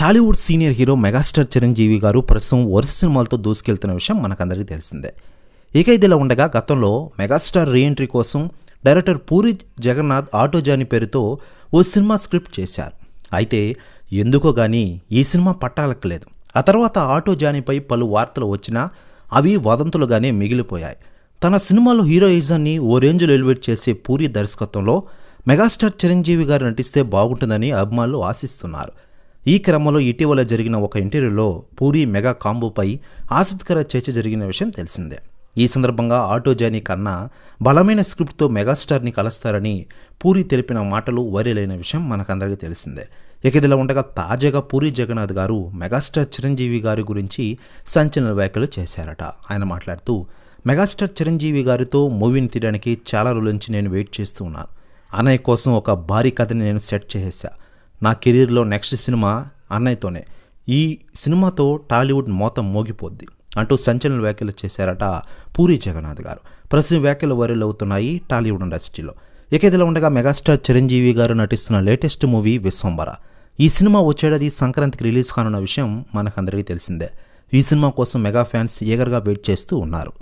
Tollywood senior hero megastar Chiranjeevi గారు ప్రస్తుతం వరుస సినిమాలతో దూసుకెళ్తున్న విషయం మనకందరికీ తెలిసిందే. ఇక ఇదిలా ఉండగా గతంలో మెగాస్టార్ రీఎంట్రీ కోసం director Puri Jagannath auto Johnny పేరుతో ఓ సినిమా స్క్రిప్ట్ చేశారు. అయితే ఎందుకో గానీ ఈ సినిమా పట్టాలక్కలేదు. ఆ తర్వాత ఆటోజానిపై పలు వార్తలు వచ్చినా అవి వదంతులుగానే మిగిలిపోయాయి. తన సినిమాలో హీరోయిజాన్ని ఓ రేంజ్లో ఎలివేట్ చేసే పూరి దర్శకత్వంలో మెగాస్టార్ చిరంజీవి గారు నటిస్తే బాగుంటుందని అభిమానులు ఆశిస్తున్నారు. ఈ క్రమంలో ఇటీవల జరిగిన ఒక ఇంటర్వ్యూలో పూరి మెగా కాంబోపై ఆసక్తికర చర్చ జరిగిన విషయం తెలిసిందే. ఈ సందర్భంగా ఆటో జానీ కన్నా బలమైన స్క్రిప్ట్తో మెగాస్టార్ని కలుస్తారని పూరి తెలిపిన మాటలు వైరల్ అయిన విషయం మనకందరికీ తెలిసిందే. ఇక ఇదిలా ఉండగా తాజాగా పూరి జగన్నాథ్ గారు మెగాస్టార్ చిరంజీవి గారి గురించి సంచలన వ్యాఖ్యలు చేశారట. ఆయన మాట్లాడుతూ మెగాస్టార్ చిరంజీవి గారితో మూవీని తీయడానికి చాలా రోజుల నుంచి నేను వెయిట్ చేస్తూ ఉన్నాను. అన్నయ్య కోసం ఒక భారీ కథని నేను సెట్ చేసేసా. నా కెరీర్లో నెక్స్ట్ సినిమా అన్నయ్యతోనే. ఈ సినిమాతో టాలీవుడ్ మోతం మోగిపోద్ది అంటూ సంచలన వ్యాఖ్యలు చేశారట పూరి జగన్నాథ్ గారు. ప్రస్తుతం వ్యాఖ్యలు వైరల్ అవుతున్నాయి టాలీవుడ్ ఇండస్ట్రీలో. ఇక ఇదిలా ఉండగా మెగాస్టార్ చిరంజీవి గారు నటిస్తున్న లేటెస్ట్ మూవీ విశ్వంబర ఈ సినిమా వచ్చేటది సంక్రాంతికి రిలీజ్ కానున్న విషయం మనకందరికీ తెలిసిందే. ఈ సినిమా కోసం మెగా ఫ్యాన్స్ ఈగర్గా వెయిట్ చేస్తూ ఉన్నారు.